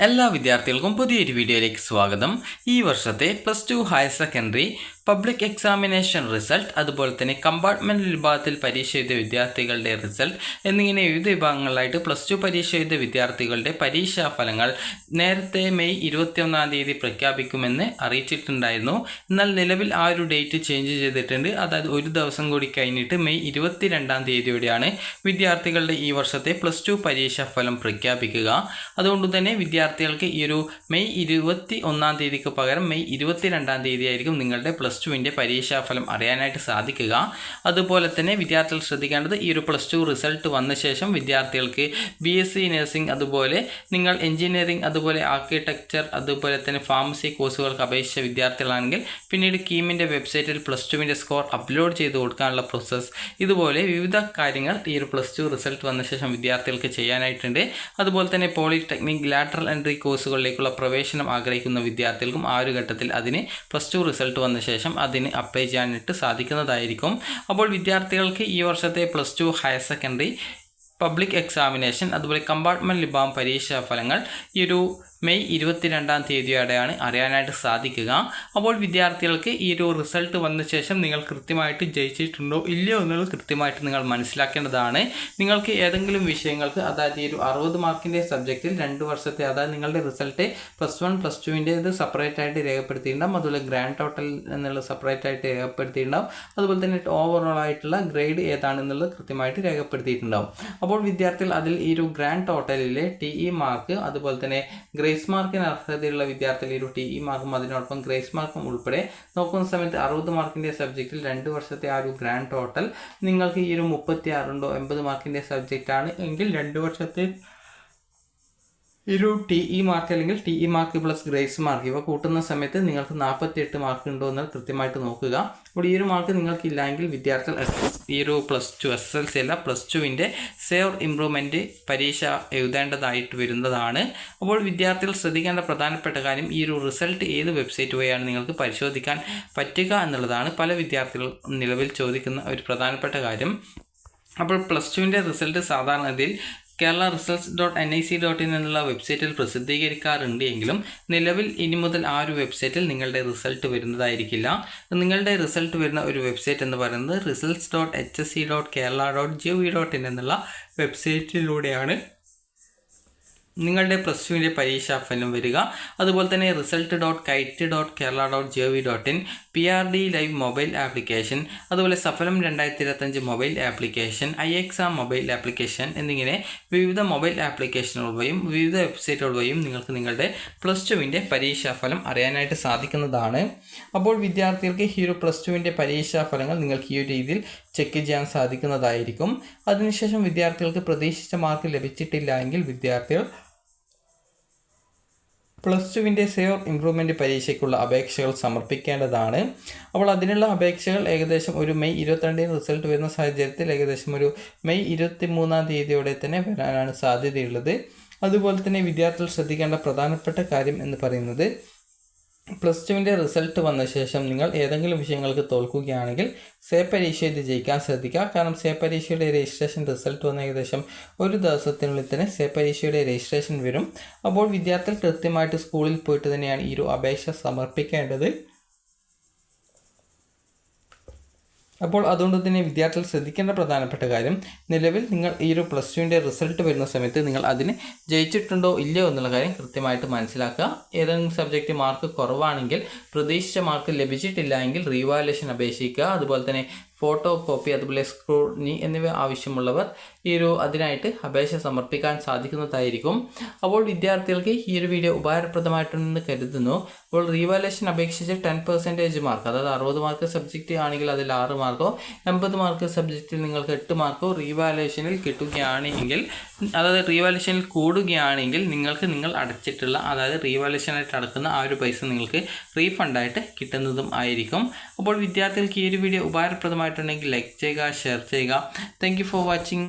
എല്ലാ വിദ്യാർത്ഥികൾക്കും പുതിയൊരു വീഡിയോയിലേക്ക് സ്വാഗതം. ഈ വർഷത്തെ plus two higher secondary public examination result അതുപോലെ തന്നെ കമ്പാർട്ട്മെന്റ് വിഭാഗത്തിൽ പരീക്ഷ എഴുതിയ വിദ്യാർത്ഥികളുടെ റിസൾട്ട് എന്നിങ്ങനെ വിവിധ വിഭാഗങ്ങളിലായിട്ട് പ്ലസ് ടു പരീക്ഷ എഴുതിയ വിദ്യാർത്ഥികളുടെ പരീക്ഷാ ഫലങ്ങൾ നേരത്തെ മെയ് ഇരുപത്തിയൊന്നാം തീയതി പ്രഖ്യാപിക്കുമെന്ന് അറിയിച്ചിട്ടുണ്ടായിരുന്നു. എന്നാൽ നിലവിൽ ആ ഒരു ഡേറ്റ് ചേഞ്ച് ചെയ്തിട്ടുണ്ട്. അതായത് ഒരു ദിവസം കൂടി കഴിഞ്ഞിട്ട് മെയ് ഇരുപത്തിരണ്ടാം തീയതിയോടെയാണ് വിദ്യാർത്ഥികളുടെ ഈ വർഷത്തെ പ്ലസ് ടു പരീക്ഷാ ഫലം പ്രഖ്യാപിക്കുക. അതുകൊണ്ട് തന്നെ വിദ്യാർത്ഥികൾക്ക് ഈ ഒരു മെയ് ഇരുപത്തി ഒന്നാം തീയതിക്ക് പകരം മെയ് ഇരുപത്തിരണ്ടാം തീയതി ആയിരിക്കും നിങ്ങളുടെ പ്ലസ് ടുവിന്റെ പരീക്ഷാഫലം അറിയാനായിട്ട് സാധിക്കുക. അതുപോലെ തന്നെ വിദ്യാർത്ഥികൾ ശ്രദ്ധിക്കേണ്ടത് ഈ ഒരു പ്ലസ് ടു റിസൾട്ട് വന്ന ശേഷം വിദ്യാർത്ഥികൾക്ക് ബി എസ് സി നഴ്സിംഗ് അതുപോലെ നിങ്ങൾ എഞ്ചിനീയറിംഗ് അതുപോലെ ആർക്കിടെക്ചർ അതുപോലെ തന്നെ ഫാർമസി കോഴ്സുകൾക്ക് അപേക്ഷിച്ച വിദ്യാർത്ഥികളാണെങ്കിൽ പിന്നീട് കീമിന്റെ വെബ്സൈറ്റിൽ പ്ലസ് ടുവിന്റെ സ്കോർ അപ്ലോഡ് ചെയ്ത് കൊടുക്കാനുള്ള പ്രോസസ്സ് ഇതുപോലെ വിവിധ കാര്യങ്ങൾ ഈ ഒരു പ്ലസ് ടു റിസൾട്ട് വന്ന ശേഷം വിദ്യാർത്ഥികൾക്ക് ചെയ്യാനായിട്ടുണ്ട്. അതുപോലെ തന്നെ പോളിടെക്നിക് ലാറ്ററൽ എൻട്രി കോഴ്സുകളിലേക്കുള്ള പ്രവേശനം ആഗ്രഹിക്കുന്ന വിദ്യാർത്ഥികൾക്കും ആ ഒരു ഘട്ടത്തിൽ അതിന് പ്ലസ് ടു റിസൾട്ട് വന്ന ശേഷം അതിന് അപ്ലൈ ചെയ്യാനായിട്ട് സാധിക്കുന്നതായിരിക്കും. അപ്പോൾ വിദ്യാർത്ഥികൾക്ക് ഈ വർഷത്തെ plus two higher secondary public examination അതുപോലെ കമ്പാർട്ട്മെന്റ് ലിബാം പരീക്ഷാ ഫലങ്ങൾ ഈ ഒരു മെയ് ഇരുപത്തിരണ്ടാം തീയതിയോടെയാണ് അറിയാനായിട്ട് സാധിക്കുക. അപ്പോൾ വിദ്യാർത്ഥികൾക്ക് ഈ ഒരു റിസൾട്ട് വന്ന ശേഷം നിങ്ങൾ കൃത്യമായിട്ട് ജയിച്ചിട്ടുണ്ടോ ഇല്ലയോ എന്നുള്ളത് കൃത്യമായിട്ട് നിങ്ങൾ മനസ്സിലാക്കേണ്ടതാണ്. നിങ്ങൾക്ക് ഏതെങ്കിലും വിഷയങ്ങൾക്ക് അതായത് ഈ ഒരു അറുപത് മാർക്കിന്റെ സബ്ജക്റ്റിൽ രണ്ട് വർഷത്തെ അതായത് നിങ്ങളുടെ റിസൾട്ട് പ്ലസ് വൺ പ്ലസ് ടുവിന്റെ ഇത് സെപ്പറേറ്റ് ആയിട്ട് രേഖപ്പെടുത്തിയിട്ടുണ്ടാവും. അതുപോലെ ഗ്രാൻഡ് ടോട്ടൽ എന്നുള്ള സെപ്പറേറ്റ് ആയിട്ട് രേഖപ്പെടുത്തിയിട്ടുണ്ടാവും. അതുപോലെ തന്നെ ഓവറോൾ ആയിട്ടുള്ള ഗ്രേഡ് ഏതാണെന്നുള്ളത് കൃത്യമായിട്ട് രേഖപ്പെടുത്തിയിട്ടുണ്ടാവും. അപ്പോൾ വിദ്യാർത്ഥികൾ അതിൽ ഈ ഒരു ഗ്രാൻഡ് ടോട്ടലിലെ ടി ഇ മാർക്ക് അതുപോലെ തന്നെ ഗ്രേസ് മാർക്കിന് അർഹതയുള്ള വിദ്യാർത്ഥികൾ ഈ ഒരു മാർക്കും അതിനോടൊപ്പം ഗ്രേസ് മാർക്കും ഉൾപ്പെടെ നോക്കുന്ന സമയത്ത് അറുപത് മാർക്കിന്റെ സബ്ജക്റ്റിൽ രണ്ട് വർഷത്തെ ആ ഒരു ഗ്രാൻഡ് ടോട്ടൽ നിങ്ങൾക്ക് ഈ ഒരു മുപ്പത്തി ആറുണ്ടോ എൺപത് മാർക്കിന്റെ സബ്ജക്റ്റാണ് എങ്കിൽ രണ്ട് വർഷത്തെ ഒരു ടി ഇ മാർക്ക് അല്ലെങ്കിൽ T E mark plus grace mark ഇവ കൂട്ടുന്ന സമയത്ത് നിങ്ങൾക്ക് നാൽപ്പത്തി എട്ട് മാർക്ക് ഉണ്ടോ എന്ന് കൃത്യമായിട്ട് നോക്കുക. അപ്പോൾ ഈ ഒരു മാർക്ക് നിങ്ങൾക്കില്ലെങ്കിൽ വിദ്യാർത്ഥികൾ എസ് ഈ ഒരു plus two S L C അല്ല പ്ലസ് ടുവിന്റെ സേവ് ഇമ്പ്രൂവ്മെന്റ് പരീക്ഷ എഴുതേണ്ടതായിട്ട് വരുന്നതാണ്. അപ്പോൾ വിദ്യാർത്ഥികൾ ശ്രദ്ധിക്കേണ്ട പ്രധാനപ്പെട്ട കാര്യം ഈ ഒരു റിസൾട്ട് ഏത് വെബ്സൈറ്റ് വഴിയാണ് നിങ്ങൾക്ക് പരിശോധിക്കാൻ പറ്റുക എന്നുള്ളതാണ്. പല വിദ്യാർത്ഥികൾ നിലവിൽ ചോദിക്കുന്ന ഒരു പ്രധാനപ്പെട്ട കാര്യം. അപ്പോൾ പ്ലസ് ടുവിന്റെ റിസൾട്ട് സാധാരണഗതിയിൽ Kerala results dot N I C dot in എന്നുള്ള വെബ്സൈറ്റിൽ പ്രസിദ്ധീകരിക്കാറുണ്ട് എങ്കിലും നിലവിൽ ഇനി മുതൽ ആ ഒരു വെബ്സൈറ്റിൽ നിങ്ങളുടെ റിസൾട്ട് വരുന്നതായിരിക്കില്ല. നിങ്ങളുടെ റിസൾട്ട് വരുന്ന ഒരു വെബ്സൈറ്റ് എന്ന് പറയുന്നത് results dot H S C dot Kerala dot G dot in എന്നുള്ള വെബ്സൈറ്റിലൂടെയാണ് നിങ്ങളുടെ പ്ലസ് ടുവിന്റെ പരീക്ഷാ ഫലം വരിക. അതുപോലെ തന്നെ result dot kite dot Kerala dot G V dot in P R D live mobile application അതുപോലെ സഫലം രണ്ടായിരത്തി ഇരുപത്തഞ്ച് mobile application I exam mobile application എന്നിങ്ങനെ വിവിധ മൊബൈൽ ആപ്ലിക്കേഷനുകൾ വഴിയും വിവിധ വെബ്സൈറ്റുകൾ നിങ്ങൾക്ക് നിങ്ങളുടെ പ്ലസ് ടുവിന്റെ പരീക്ഷാ ഫലം അറിയാനായിട്ട് സാധിക്കുന്നതാണ്. അപ്പോൾ വിദ്യാർത്ഥികൾക്ക് ഈ ഒരു പ്ലസ് ടുവിന്റെ പരീക്ഷാ ഫലങ്ങൾ നിങ്ങൾക്ക് ഈ ഒരു രീതിയിൽ ചെക്ക് ചെയ്യാൻ സാധിക്കുന്നതായിരിക്കും. അതിനുശേഷം വിദ്യാർത്ഥികൾക്ക് പ്രതീക്ഷിച്ച മാർക്ക് ലഭിച്ചിട്ടില്ല എങ്കിൽ വിദ്യാർത്ഥികൾ പ്ലസ് ടുവിന്റെ സേവ് ഇംപ്രൂവ്മെന്റ് പരീക്ഷയ്ക്കുള്ള അപേക്ഷകൾ സമർപ്പിക്കേണ്ടതാണ്. അപ്പോൾ അതിനുള്ള അപേക്ഷകൾ ഏകദേശം ഒരു മെയ് ഇരുപത്തിരണ്ടിന് റിസൾട്ട് വരുന്ന സാഹചര്യത്തിൽ ഏകദേശം ഒരു മെയ് ഇരുപത്തി മൂന്നാം തീയതിയോടെ തന്നെ വരാനാണ് സാധ്യതയുള്ളത്. അതുപോലെ തന്നെ വിദ്യാർത്ഥികൾ ശ്രദ്ധിക്കേണ്ട പ്രധാനപ്പെട്ട കാര്യം എന്ന് പറയുന്നത് പ്ലസ് ടുവിന്റെ റിസൾട്ട് വന്ന ശേഷം നിങ്ങൾ ഏതെങ്കിലും വിഷയങ്ങൾക്ക് തോൽക്കുകയാണെങ്കിൽ സേ പരീക്ഷ ജയിക്കാൻ ശ്രദ്ധിക്കുക. കാരണം സേ പരീക്ഷയുടെ രജിസ്ട്രേഷൻ റിസൾട്ട് വന്ന ഏകദേശം ഒരു ദിവസത്തിനുള്ളിൽ തന്നെ സേ പരീക്ഷയുടെ രജിസ്ട്രേഷൻ വരും. അപ്പോൾ വിദ്യാർത്ഥികൾ കൃത്യമായിട്ട് സ്കൂളിൽ പോയിട്ട് തന്നെയാണ് ഈ ഒരു അപേക്ഷ സമർപ്പിക്കേണ്ടത്. അപ്പോൾ അതുകൊണ്ട് തന്നെ വിദ്യാർത്ഥികൾ ശ്രദ്ധിക്കേണ്ട പ്രധാനപ്പെട്ട കാര്യം നിലവിൽ നിങ്ങൾ ഈ ഒരു പ്ലസ് ടുവിന്റെ റിസൾട്ട് വരുന്ന സമയത്ത് നിങ്ങൾ അതിന് ജയിച്ചിട്ടുണ്ടോ ഇല്ലയോ എന്നുള്ള കാര്യം കൃത്യമായിട്ട് മനസ്സിലാക്കുക. ഏതെങ്കിലും സബ്ജക്റ്റ് മാർക്ക് കുറവാണെങ്കിൽ പ്രതീക്ഷിച്ച മാർക്ക് ലഭിച്ചിട്ടില്ല എങ്കിൽ റീവാലുവേഷൻ അപേക്ഷിക്കുക. അതുപോലെ തന്നെ ഫോട്ടോ കോപ്പി അതുപോലെ സ്ക്രൂണി എന്നിവ ആവശ്യമുള്ളവർ ഈ ഒരു അതിനായിട്ട് അപേക്ഷ സമർപ്പിക്കാൻ സാധിക്കുന്നതായിരിക്കും. അപ്പോൾ വിദ്യാർത്ഥികൾക്ക് ഈ ഒരു വീഡിയോ ഉപകാരപ്രദമായിട്ടുണ്ടെന്ന് കരുതുന്നു. അപ്പോൾ റീവാലേഷൻ അപേക്ഷിച്ച് ടെൻ പെർസെന്റേജ് മാർക്ക് അതായത് അറുപത് മാർക്ക് സബ്ജക്റ്റ് ആണെങ്കിൽ അതിൽ ആറ് മാർക്കോ എൺപത് മാർക്ക് സബ്ജക്റ്റിൽ നിങ്ങൾക്ക് എട്ട് മാർക്കോ റീവാലേഷനിൽ കിട്ടുകയാണെങ്കിൽ അതായത് റീവാലേഷനിൽ കൂടുകയാണെങ്കിൽ നിങ്ങൾക്ക് നിങ്ങൾ അടച്ചിട്ടുള്ള അതായത് റീവാലേഷനായിട്ട് അടക്കുന്ന ആ ഒരു പൈസ നിങ്ങൾക്ക് റീഫണ്ടായിട്ട് കിട്ടുന്നതും ആയിരിക്കും. അപ്പോൾ വിദ്യാർത്ഥികൾക്ക് ഈ ഒരു വീഡിയോ लाइक चाहिएगा थैंक यू फॉर वाचिंग